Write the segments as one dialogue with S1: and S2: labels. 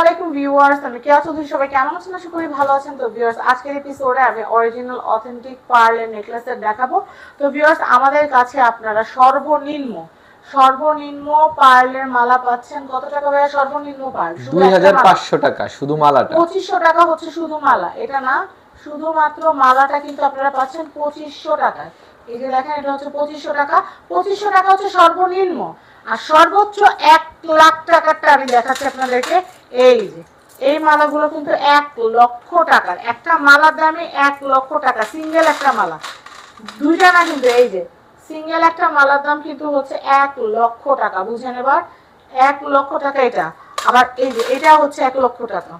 S1: আলাইকুম ভিউয়ার্স আমি কেয়া চৌধুরী সবাই কেমন আছেন? আশা করি ভালো আছেন। তো ভিউয়ার্স আজকের এপিসোডে আমি অরিজিনাল অথেন্টিক পার্লের নেকলেসের দেখাবো। তো ভিউয়ার্স আমাদের কাছে আপনারা সর্বনিম্ন সর্বনিম্ন পার্লের মালা পাচ্ছেন কত টাকা ভাইয়া? সর্বনিম্ন পার্ল
S2: দুই হাজার পাঁচশো টাকা শুধু মালাটা।
S1: পঁচিশশো টাকা হচ্ছে শুধু মালা এটা না শুধুমাত্র মালাটা কিন্তু আপনারা পাচ্ছেন পঁচিশশো টাকায়। এই যে দেখেন এটা হচ্ছে পঁচিশশো টাকা। পঁচিশশো টাকা হচ্ছে সর্বনিম্ন। আর সর্বোচ্চ এক লাখ টাকারটা আমি দেখাচ্ছি আপনাদেরকে। এই যে, এই মালাগুলো কিন্তু এক লক্ষ টাকার। একটা মালার দামে এক লক্ষ টাকা, সিঙ্গেল একটা মালা। দুইটা না কিন্তু, এই যে, সিঙ্গেল একটা মালার দাম কিন্তু হচ্ছে এক লক্ষ টাকা, বুঝেন এবার? এক লক্ষ টাকা এটা। আবার এই যে, এটা হচ্ছে এক লক্ষ টাকা।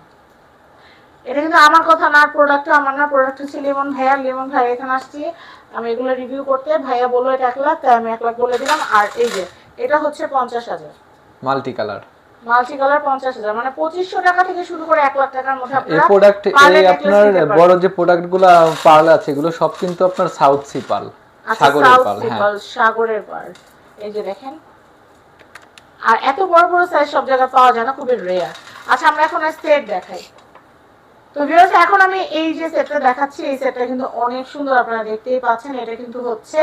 S1: এটা কিন্তু আমার কথা না প্রোডাক্ট আমার না প্রোডাক্ট হচ্ছে লেমন ভাইয়া। লেমন ভাইয়া এখানে আসছি। আমি এগুলো রিভিউ করতে, ভাইয়া বলল এটা এক লাখ, তাই আমি এক লাখ বলে দিলাম। আর এই যে, এটা হচ্ছে পঞ্চাশ হাজার।
S2: মাল্টি কালার
S1: মাল্টি কালার পঞ্চাশ হাজার মানে পঁচিশশো টাকা থেকে শুরু করে এক লাখ টাকার মধ্যে
S2: এই প্রোডাক্ট এই আপনার বড় যে প্রোডাক্টগুলো আছে এগুলো সব কিন্তু আপনার সাউথ সি পাল
S1: আচ্ছা,
S2: সাগরের পাল হ্যাঁ।
S1: সাগরের পাল। এই যে দেখেন। আর এত বড় বড় সাইজ সব জায়গায় পাওয়া যায় না খুবই রেয়ার আচ্ছা আমরা এখন সেট দেখাই। তো ভিউয়ার্স এখন আমি এই যে সেটটা দেখাচ্ছি এই সেটটা কিন্তু অনেক সুন্দর আপনারা দেখতেই পাচ্ছেন। এটা কিন্তু হচ্ছে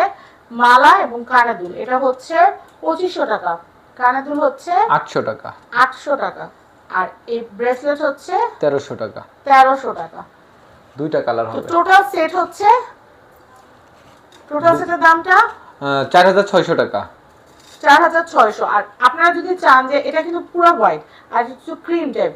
S1: মালা এবং কানে দুল এটা হচ্ছে পঁচিশশো টাকা। কানে হচ্ছে
S2: আটশো টাকা।
S1: আটশো টাকা। আর এই ব্রেসলেট হচ্ছে
S2: তেরোশো টাকা।
S1: তেরোশো টাকা।
S2: দুইটা কালার হবে।
S1: টোটাল সেট হচ্ছে টোটাল সেটের দামটা?
S2: চার হাজার ছয়শো টাকা।
S1: চার হাজার ছয়শো। আর আপনারা যদি চান যে এটা কিন্তু পুরো হোয়াইট আর একটু ক্রিম টাইপ।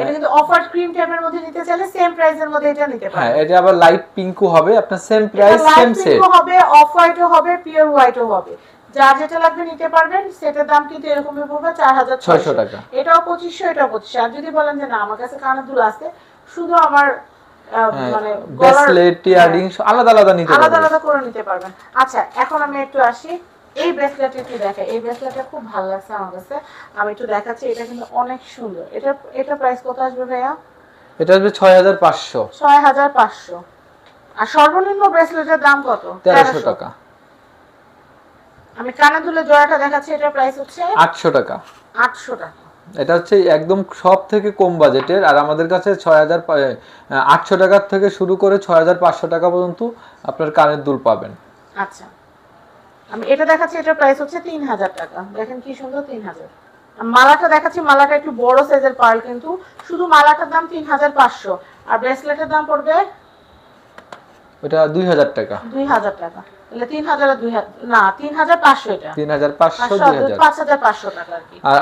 S1: এটা কিন্তু অফার ক্রিম টাইপের মধ্যে নিতে চাইলে সেম প্রাইসের মধ্যে এটা নিতে
S2: হ্যাঁ এটা আবার লাইট পিঙ্কও হবে আপনার সেম প্রাইস সেম সেট
S1: হবে অফ হোয়াইটও হবে পিওর হোয়াইটও হবে। যার যেটা লাগবে নিতে পারবেন সেটার দাম কিন্তু এরকমই পড়বে চার হাজার ছয়শো।
S2: টাকা।
S1: এটাও পঁচিশশো এটাও পঁচিশশো। আর যদি বলেন যে না আমার কাছে কানের দুল আছে শুধু আমার মানে
S2: ব্রেসলেট ইয়ারিং আলাদা আলাদা নিতে
S1: আলাদা আলাদা করে নিতে পারবেন। আচ্ছা এখন আমি একটু আসি। এই ব্রেসলেট একটু দেখাই। এই ব্রেসলেটটা খুব ভালো লাগছে আমার কাছে। আমি একটু দেখাচ্ছি এটা কিন্তু অনেক সুন্দর। এটা এটা প্রাইস কত আসবে ভাইয়া?
S2: এটা আসবে ছয় হাজার পাঁচশো।
S1: ছয় হাজার পাঁচশো। আর সর্বনিম্ন ব্রেসলেটের দাম কত?
S2: তেরোশো। টাকা।
S1: আমি কানে দুলে জোড়াটা দেখাচ্ছি এটার প্রাইস হচ্ছে
S2: আটশো টাকা।
S1: আটশো টাকা।
S2: এটা হচ্ছে একদম সব থেকে কম বাজেটের আর আমাদের কাছে ছয় হাজার আটশো টাকার থেকে শুরু করে ছয় হাজার পাঁচশো টাকা পর্যন্ত আপনার কানের দুল পাবেন।
S1: আচ্ছা। আমি এটা দেখাচ্ছি এটার প্রাইস হচ্ছে তিন হাজার টাকা। দেখেন কি সুন্দর তিন হাজার। মালাটা দেখাচ্ছি মালাটা একটু বড় সাইজের পার্ল কিন্তু। শুধু মালাটার দাম তিন হাজার পাঁচশো। আর ব্রেসলেটের দাম পড়বে
S2: ওটা দুই হাজার টাকা।
S1: দুই হাজার টাকা। তাহলে আর না এটা। টাকা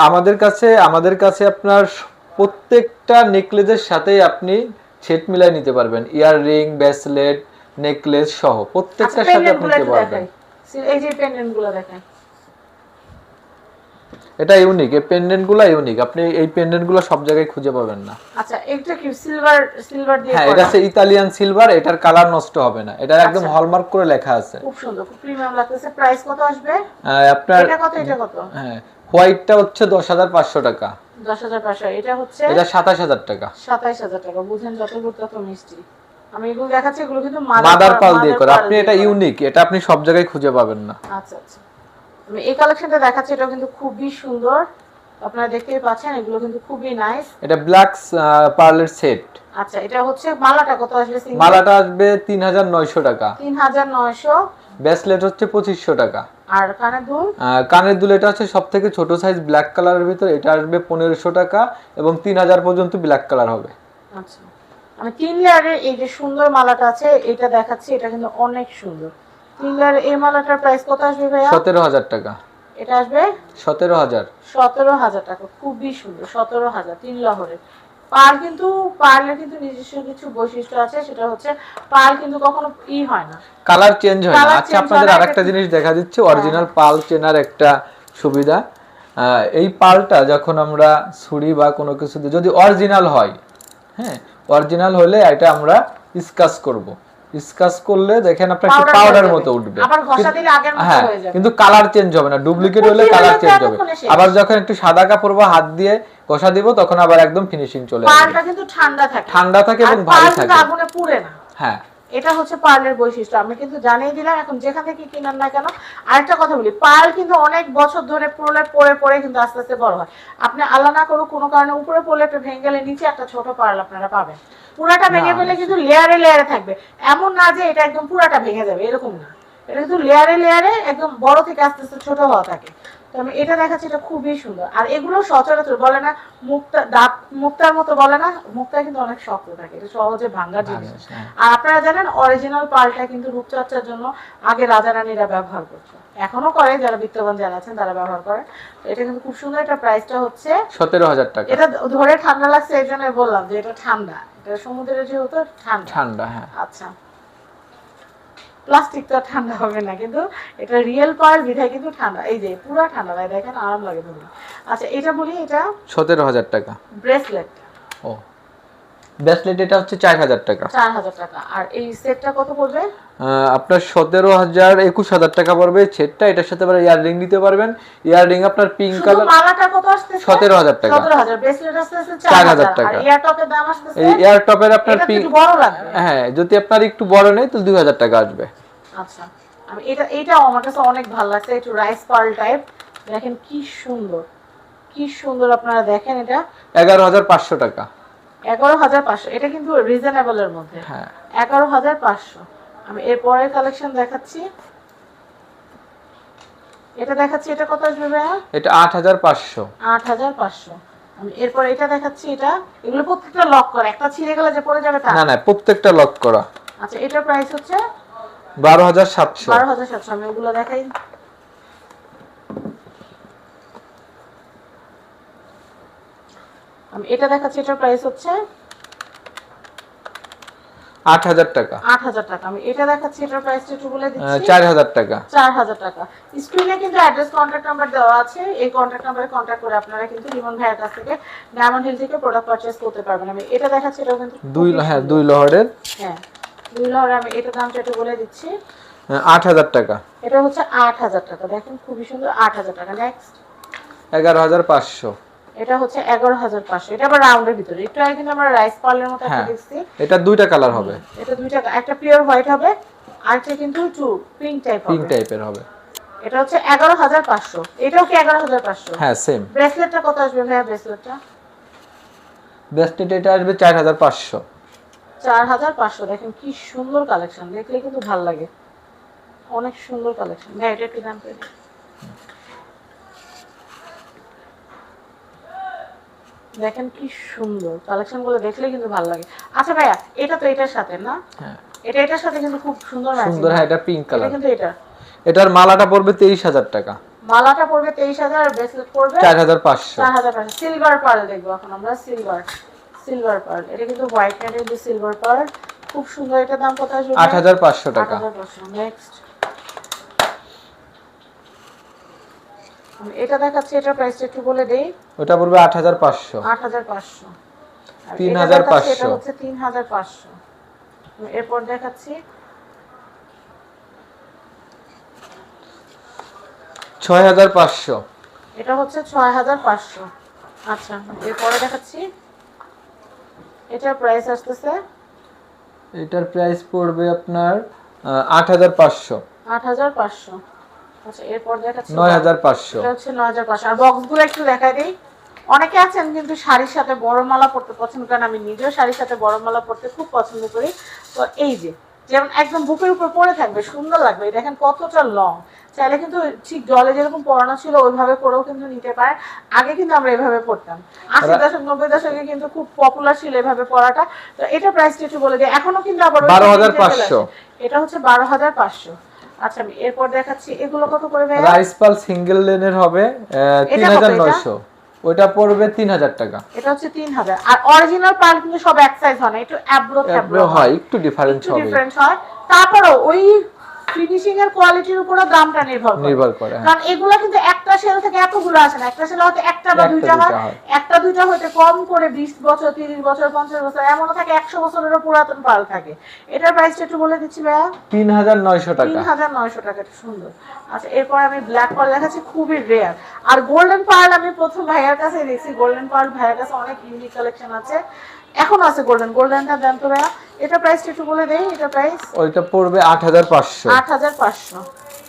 S2: আমাদের কাছে আমাদের কাছে আপনার প্রত্যেকটা নেকলেসের সাথেই আপনি সেট মিলাই নিতে পারবেন। ইয়ার রিং ব্রেসলেট নেকলেস সহ
S1: আচ্ছা
S2: প্রত্যেকটার সাথে আপনি নিতে পারবেন।
S1: এই যে পেন্ডেন্টগুলো দেখেন
S2: এটা ইউনিক এই পেন্ডেন্টগুলো ইউনিক আপনি এই পেন্ডেন্টগুলো সব জায়গায় খুঁজে পাবেন না।
S1: আচ্ছা এটা কি সিলভার সিলভার দিয়ে
S2: হ্যাঁ এটা হচ্ছে ইতালিয়ান সিলভার এটার কালার নষ্ট হবে না। এটা একদম
S1: আচ্ছা।
S2: হলমার্ক করে লেখা আছে।
S1: খুব সুন্দর খুব প্রিমিয়াম লাগতেছে। প্রাইস কত আসবে?
S2: আপনার
S1: এটা কত এটা কত?
S2: হ্যাঁ হোয়াইটটা হচ্ছে দশ হাজার পাঁচশো টাকা।
S1: দশ হাজার পাঁচশো এটা হচ্ছে
S2: এটা সাতাশ হাজার টাকা।
S1: সাতাইশ হাজার টাকা বুঝেন যত তত মিষ্টি। আমি এগুলো দেখাচ্ছি এগুলো কিন্তু
S2: মাদার পাল দিয়ে করে। আপনি এটা ইউনিক এটা আপনি সব জায়গায় খুঁজে পাবেন না।
S1: আচ্ছা আচ্ছা। আমি এই কালেকশনটা দেখাচ্ছি এটা কিন্তু খুবই সুন্দর। আপনারা দেখতেই পাচ্ছেন এগুলো কিন্তু খুবই নাইস
S2: এটা ব্ল্যাক পার্লের সেট
S1: আচ্ছা এটা হচ্ছে মালাটা কত আসবে?
S2: মালাটা আসবে তিন হাজার নয়শো টাকা।
S1: তিন হাজার নয়শো।
S2: ব্রেসলেট হচ্ছে পঁচিশশো টাকা।
S1: আর কানের দুল?
S2: কানের দুল এটা হচ্ছে সব থেকে ছোট সাইজ ব্ল্যাক কালারের ভিতর এটা আসবে পনেরোশো টাকা এবং তিন হাজার পর্যন্ত ব্ল্যাক কালার হবে।
S1: আচ্ছা। আমি তিন লেয়ারের এই যে সুন্দর মালাটা আছে এটা দেখাচ্ছি এটা কিন্তু অনেক সুন্দর। লেয়ারের এই মালাটার প্রাইস কত আসবে ভাইয়া?
S2: সতেরো হাজার টাকা।
S1: এটা আসবে?
S2: সতেরো হাজার।
S1: সতেরো হাজার টাকা খুবই সুন্দর সতেরো হাজার তিন লহরের। পার কিন্তু পার্লের কিন্তু নিজস্ব কিছু বৈশিষ্ট্য আছে সেটা হচ্ছে পার কিন্তু কখনো ই হয় না।
S2: কালার চেঞ্জ হয় না। আচ্ছা আপনাদের আরেকটা জিনিস দেখা দিচ্ছে অরিজিনাল পাল চেনার একটা সুবিধা। এই পালটা যখন আমরা ছুরি বা কোনো কিছু যদি অরিজিনাল হয় হ্যাঁ অরিজিনাল হলে এটা আমরা স্কাচ করব। স্কাচ করলে দেখেন আপনার একটু পাউডার মতো উঠবে।
S1: আবার ঘষা
S2: কিন্তু-
S1: দিলে আগের মতো
S2: হ্যাঁ। কিন্তু কালার চেঞ্জ হবে না ডুপ্লিকেট হলে কালার চেঞ্জ হবে। আবার যখন একটু সাদা কাপড় বা হাত দিয়ে ঘষা দিব তখন আবার একদম ফিনিশিং চলে আসবে।
S1: ঠান্ডা থাকে।
S2: ঠান্ডা থাকে এবং
S1: ভালো
S2: ভারী থাকে।
S1: আগুনে পুড়ে না।
S2: হ্যাঁ।
S1: এটা হচ্ছে পার্লের বৈশিষ্ট্য আমি কিন্তু জানিয়ে দিলাম এখন যেখান থেকে কিনেন না কেন। আরেকটা কথা বলি পার্ল কিন্তু অনেক বছর ধরে পড়লে পরে পরে কিন্তু আস্তে আস্তে বড় হয়। আপনি আল্লাহ না করুক কোনো কারণে উপরে পড়লে একটা ভেঙে গেলে নিচে একটা ছোট পার্ল আপনারা পাবেন। পুরাটা ভেঙে ফেলে কিন্তু লেয়ারে লেয়ারে থাকবে। এমন না যে এটা একদম পুরাটা ভেঙে যাবে এরকম না। এটা কিন্তু লেয়ারে লেয়ারে একদম বড় থেকে আস্তে আস্তে ছোট হওয়া থাকে। তো এটা দেখাচ্ছি এটা খুবই সুন্দর। আর এগুলো সচরাচর বলে না মুক্তা দাঁত মুক্তার মতো বলে না মুক্তা কিন্তু অনেক শক্ত থাকে এটা সহজে ভাঙ্গার জিনিস।
S2: হ্যাঁ।
S1: আর আপনারা জানেন অরিজিনাল পালটা কিন্তু রূপচর্চার জন্য আগে রাজা রানীরা ব্যবহার করতো। এখনও করে যারা বিত্তবান যারা আছেন তারা ব্যবহার করে। এটা কিন্তু খুব সুন্দর এটা প্রাইসটা হচ্ছে
S2: সতেরো হাজার টাকা।
S1: এটা ধরে ঠান্ডা লাগছে এই জন্য বললাম যে এটা ঠান্ডা। এটা সমুদ্রের যেহেতু ঠান্ডা।
S2: ঠান্ডা হ্যাঁ।
S1: আচ্ছা। প্লাস্টিক তো ঠান্ডা হবে না কিন্তু এটা রিয়েল পার বিধায় কিন্তু ঠান্ডা। এই যে পুরো ঠান্ডা ভাই দেখেন আরাম লাগে আচ্ছা এটা বলি এটা
S2: সতেরো হাজার টাকা।
S1: ব্রেসলেট
S2: ও। ব্রেসলেট এটা হচ্ছে চার হাজার টাকা।
S1: চার হাজার টাকা। আর এই সেটটা কত পড়বে?
S2: আপনার সতেরো হাজার একুশ হাজার টাকা পড়বে। সেটটা এটার সাথে আবার ইয়াররিং দিতে পারবেন। ইয়াররিং আপনার পিঙ্ক কালার
S1: মালাটা কত
S2: সতেরো হাজার টাকা।
S1: সতেরো হাজার। ব্রেসলেট
S2: হাজার।
S1: হাজার
S2: টাকা।
S1: আর ইয়ারটপের দাম আসতেছে?
S2: এই এয়ার টপের আপনার পিঙ্ক
S1: একটু বড় লাগবে।
S2: হ্যাঁ যদি আপনার একটু বড় নেই তাহলে দুই হাজার টাকা আসবে।
S1: আচ্ছা। আমি এটা এটাও আমার কাছে অনেক ভালো লাগছে। একটু রাইস পার্ল টাইপ দেখেন কি সুন্দর। কি সুন্দর আপনারা দেখেন এটা।
S2: এগারো হাজার পাঁচশো টাকা।
S1: এগারো হাজার পাঁচশো। এটা কিন্তু রিজনেবল এর মধ্যে।
S2: হ্যাঁ।
S1: এগারো হাজার পাঁচশো। আমি এরপরের কালেকশন দেখাচ্ছি। এটা দেখাচ্ছি এটা কত আসবে ভাইয়া?
S2: এটা আট হাজার পাঁচশো।
S1: আট হাজার পাঁচশো। এরপর এটা দেখাচ্ছি এটা এগুলো প্রত্যেকটা লক করে। একটা ছিঁড়ে গেলে যে পড়ে যাবে তা।
S2: না
S1: না।
S2: না প্রত্যেকটা লক করা।
S1: আচ্ছা এটার প্রাইস হচ্ছে?
S2: বারো হাজার সাতশো।
S1: বারো হাজার সাতশো। আমি ওগুলো দেখাই। আমি এটা দেখাচ্ছি এটার প্রাইস হচ্ছে
S2: আট হাজার টাকা।
S1: আট হাজার টাকা। আমি এটা দেখাচ্ছি এটার প্রাইসটা একটু বলে দিচ্ছি।
S2: চার হাজার টাকা।
S1: চার হাজার টাকা। স্ক্রিনে কিন্তু অ্যাড্রেস কন্ট্যাক্ট নাম্বার দেওয়া আছে। এই কন্ট্যাক্ট নাম্বারে কন্ট্যাক্ট করে আপনারা কিন্তু লিমন ভাইয়ের কাছ থেকে ডায়মন্ড হিল থেকে প্রোডাক্ট পারচেজ করতে পারবেন। আমি এটা দেখাচ্ছি এটাও কিন্তু
S2: দুই হ্যাঁ
S1: সুন্দর।
S2: দুই লহরের।
S1: হ্যাঁ দুই লহরে আমি এটা দামটা একটু বলে দিচ্ছি।
S2: আহ, আট হাজার টাকা।
S1: এটা হচ্ছে আট হাজার টাকা। দেখেন খুবই সুন্দর আট হাজার টাকা। নেক্সট
S2: এগারো হাজার পাঁচশো।
S1: এটা হচ্ছে এগারো হাজার পাঁচশো। এটা আবার রাউন্ডের ভিতরে। একটু আগে কিন্তু আমরা রাইস পার্লের মতো একটা
S2: হ্যাঁ।
S1: দেখছি।
S2: এটা দুইটা কালার হবে।
S1: এটা দুইটা একটা পিওর হোয়াইট হবে আর আরেকটা কিন্তু টু পিঙ্ক টাইপ
S2: পিঙ্ক টাইপের হবে।
S1: এটা হচ্ছে এগারো হাজার পাঁচশো। এটাও কি এগারো হাজার পাঁচশো?
S2: হ্যাঁ সেম
S1: ব্রেসলেটটা কত আসবে ভাইয়া ব্রেসলেটটা
S2: ব্রেসলেট এটা আসবে চার হাজার পাঁচশো।
S1: চার হাজার পাঁচশো। দেখেন কি সুন্দর কালেকশন দেখলে কিন্তু ভালো লাগে। অনেক সুন্দর কালেকশন ভাই এটা একটু দাম করে দেখেন কি সুন্দর। কালেকশনগুলো দেখলে কিন্তু ভালো লাগে। আচ্ছা ভাইয়া এটা তো এটার সাথে না?
S2: হ্যাঁ।
S1: এটা এটার সাথে কিন্তু খুব সুন্দর
S2: সুন্দর হ্যাঁ এটা পিঙ্ক কালার
S1: কিন্তু এটা।
S2: এটার মালাটা পড়বে তেইশ হাজার টাকা।
S1: মালাটা পড়বে তেইশ হাজার ব্রেসলেট পড়বে
S2: চার হাজার পাঁচশো।
S1: চার হাজার পাঁচশো। সিলভার পার্ল দেখব এখন আমরা সিলভার সিলভার পার্ল এটা কিন্তু হোয়াইট নেটের সিলভার পার্ল খুব সুন্দর। এটার দাম কত আসবে
S2: আট হাজার পাঁচশো টাকা।
S1: নেক্সট এটা দেখাচ্ছি এটা প্রাইসটা একটু বলে দেই।
S2: ওটা পড়বে
S1: 8500 8500
S2: 3500
S1: এটা হচ্ছে 3500 এরপর দেখাচ্ছি।
S2: 6500
S1: এটা হচ্ছে 6500 আচ্ছা এরপরে দেখাচ্ছি। এটার প্রাইস আসছে
S2: এটার প্রাইস পড়বে আপনার
S1: 8500 8500 আচ্ছা এরপর দেখাচ্ছি
S2: নয় হাজার পাঁচশো।
S1: এটা হচ্ছে নয় হাজার পাঁচশো। আর বক্সগুলো একটু দেখাই দিই। অনেকে আছেন কিন্তু শাড়ির সাথে বড় মালা পরতে পছন্দ করেন আমি নিজেও শাড়ির সাথে বড় মালা পরতে খুব পছন্দ করি। তো এই যে যেমন একদম বুকের উপর পরে থাকবে সুন্দর লাগবে। দেখেন কতটা লং চাইলে কিন্তু ঠিক জলে যেরকম পরানো ছিল ওইভাবে পরেও কিন্তু নিতে পারে আগে কিন্তু আমরা এভাবে পড়তাম আশি দশক নব্বই দশকে কিন্তু খুব পপুলার ছিল এভাবে পড়াটা তো এটা প্রাইসটা একটু বলে দিই। এখনও কিন্তু আবার ওই
S2: 12,500
S1: এটা হচ্ছে বারো হাজার পাঁচশো। আচ্ছা আমি এরপর দেখাচ্ছি এগুলো কত করে
S2: রাইস পাল সিঙ্গেল লেনের হবে তিন
S1: এটা কত
S2: হাজার
S1: এটা?
S2: নয়শো। ওইটা পড়বে তিন হাজার টাকা।
S1: এটা হচ্ছে তিন হাজার। আর অরিজিনাল পার্কিং কিন্তু সব এক সাইজ হয় না একটু অ্যাব্রো
S2: হয়। একটু ডিফারেন্স হবে।
S1: ডিফারেন্স হয়। তারপরেও ওই ফিনিশিং এর কোয়ালিটির উপরও দামটা নির্ভর করে।
S2: নির্ভর করে হ্যাঁ।
S1: কারণ এগুলো কিন্তু একটা সেল থেকে এতগুলো আসে না। একটা সেল হয়তো একটা বা দুইটা হয়। একটা দুইটা হয়তো কম করে বিশ বছর তিরিশ বছর পঞ্চাশ বছর এমনও থাকে একশো বছরেরও পুরাতন পাল থাকে। এটার প্রাইসটা একটু বলে দিচ্ছি ভাইয়া।
S2: তিন হাজার নয়শো
S1: তিন
S2: টাকা
S1: হাজার নয়শো টাকা এটা সুন্দর। আচ্ছা এরপর আমি ব্ল্যাক পার্ল দেখাচ্ছি খুবই রেয়ার আর গোল্ডেন পার্ল আমি প্রথম ভাইয়ার কাছে দেখছি। গোল্ডেন পার্ল ভাইয়ার কাছে অনেক ইউনিক কালেকশন আছে। এখন আছে গোল্ডেন গোল্ডেনটা দেন তো ভাইয়া। এটা প্রাইসটা একটু বলে দেই এটা প্রাইস
S2: ওইটা পড়বে আট হাজার পাঁচশো।
S1: আট হাজার পাঁচশো।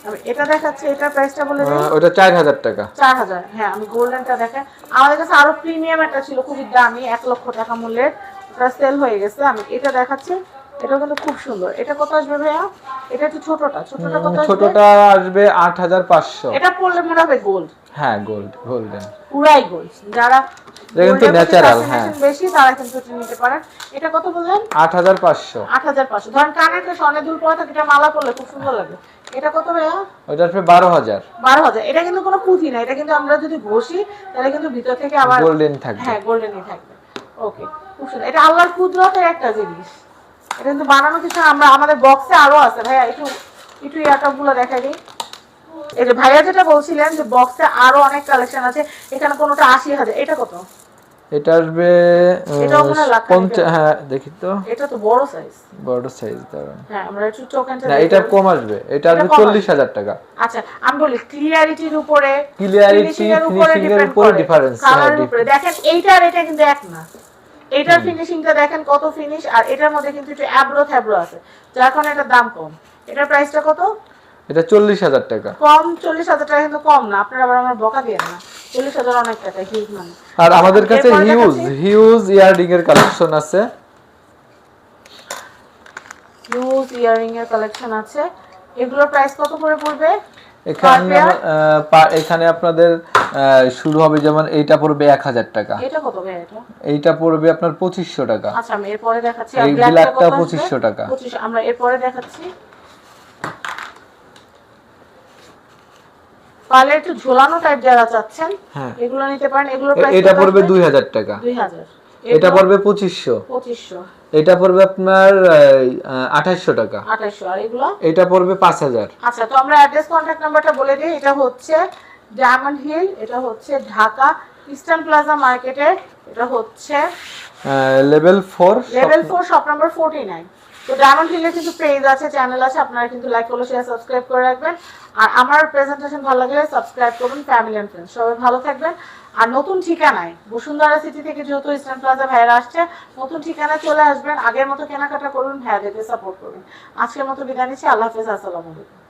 S1: আমি এটা দেখাচ্ছি এটা প্রাইসটা বলে দিই।
S2: ওইটা চার হাজার টাকা।
S1: চার হাজার হ্যাঁ আমি গোল্ডেনটা দেখেন আমাদের কাছে আরও প্রিমিয়াম একটা ছিল খুবই দামি এক লক্ষ টাকা মূল্যের। ওটা সেল হয়ে গেছে আমি এটা দেখাচ্ছি। এটা কিন্তু খুব সুন্দর। এটা কত আসবে ভাইয়া? এটা একটু ছোটটা ছোটটা কত আসবে?
S2: ছোটটা আসবে আট হাজার পাঁচশো।
S1: এটা পড়লে মনে হবে গোল্ড
S2: হ্যাঁ গোল্ড গোল্ডেন
S1: পুরাই গোল্ড যারা
S2: কিন্তু
S1: fascination
S2: হ্যাঁ।
S1: বেশি তারা কিন্তু এটা নিতে পারেন। এটা কত বললেন?
S2: আট হাজার পাঁচশো।
S1: আট হাজার পাঁচশো। ধরেন কানের একটা স্বর্ণের দুল পরে থাকে এটা মালা পরলে খুব সুন্দর লাগে। এটা কত ভাইয়া?
S2: বারো হাজার।
S1: বারো হাজার। এটা কিন্তু কোনো পুঁথি না এটা কিন্তু আমরা যদি ঘষি তাহলে কিন্তু ভিতর থেকে আবার
S2: গোল্ডেন থাকবে।
S1: হ্যাঁ গোল্ডেনই থাকবে। ওকে খুব সুন্দর। এটা আল্লাহর কুদরতের একটা জিনিস। এটা কিন্তু বানানো কিছু আমরা আমাদের বক্সে আরও আছে। ভাইয়া একটু একটু ইয়াটা গুলো দেখাই দিই। এই যে ভাইয়া যেটা বলছিলেন যে বক্সে আরও অনেক কালেকশন আছে এখানে কোনোটা আশি হাজার এটা কত?
S2: এটা আসবে
S1: হয়
S2: দেখি তো।
S1: এটা তো বড় সাইজ
S2: বড় সাইজ
S1: হ্যাঁ আমরা একটু
S2: না এটা কম আসবে। এটা আসবে। চল্লিশ হাজার টাকা।
S1: আচ্ছা আমি বলি ক্লিয়ারিটির উপরে
S2: Clarity,
S1: finishing এর উপরে colour
S2: হ্যাঁ,
S1: দেখেন এইটা আর এটা কিন্তু এক না। এটার ফিনিশিংটা দেখেন কত ফিনিশ আর এটার মধ্যে কিন্তু একটু অ্যাব্রো থ্যাব্রো আছে। যার কারণে এটার দাম কম। এটার প্রাইসটা কত?
S2: এটা চল্লিশ হাজার টাকা।
S1: কম চল্লিশ হাজার টাকা কিন্তু কম না। আপনারা আবার আমার বকা দিয়ে না। চল্লিশ হাজার অনেক টাকা হিউজ মানে
S2: আর আমাদের কাছে হিউজ হিউজ ইয়াররিং এর কালেকশন আছে।
S1: হিউজ ইয়ারিং এর কালেকশন আছে। এগুলোর প্রাইস কত করে পড়বে?
S2: এখানে এখানে আপনাদের শুরু হবে যেমন এইটা পড়বে এক হাজার টাকা।
S1: এটা কত ভাই এটা?
S2: এইটা পড়বে আপনার পঁচিশশো টাকা।
S1: আচ্ছা আমি এরপরে দেখাচ্ছি।
S2: এই
S1: ব্ল্যাকটা
S2: 2500 টাকা।
S1: 2500 আমরা এরপরে দেখাচ্ছি। পালে একটু ঝোলানো টাইপ যারা চাচ্ছেন
S2: হ্যাঁ।
S1: এগুলো নিতে পারেন। এগুলোর
S2: এ-
S1: প্রাইস
S2: এটা পড়বে দুই হাজার টাকা।
S1: 2000
S2: এটা পড়বে পঁচিশশো।
S1: 2500
S2: এটা পড়বে আপনার আঠাশশো টাকা।
S1: 2800 আর এগুলো?
S2: এটা পড়বে পাঁচ হাজার।
S1: আচ্ছা তো আমরা অ্যাড্রেস কন্ট্যাক্ট নাম্বারটা বলে দিই। এটা হচ্ছে ডায়মন্ড হিল এটা হচ্ছে ঢাকা ইস্টার্ন প্লাজা মার্কেটের এটা হচ্ছে
S2: level four
S1: level four shop number forty nine তো ডায়মন্ড হিলের কিন্তু পেজ আছে চ্যানেল আছে, আপনারা কিন্তু লাইক ফলো শেয়ার সাবস্ক্রাইব করে রাখবেন। আর আমার প্রেজেন্টেশন ভালো লাগলে সাবস্ক্রাইব করুন ফ্যামিলি অ্যান্ড ফ্রেন্ডস সবাই ভালো থাকবেন। আর নতুন ঠিকানায়, বসুন্ধরা সিটি থেকে যেহেতু ইস্টার্ন প্লাজা ভাইরা আসছে, নতুন ঠিকানায় চলে আসবেন, আগের মতো কেনাকাটা করুন, ভাইয়াদেরকে সাপোর্ট করুন। আজকের মতো বিদায় নিচ্ছি, আল্লাহ হাফেজ, আসসালামু আলাইকুম।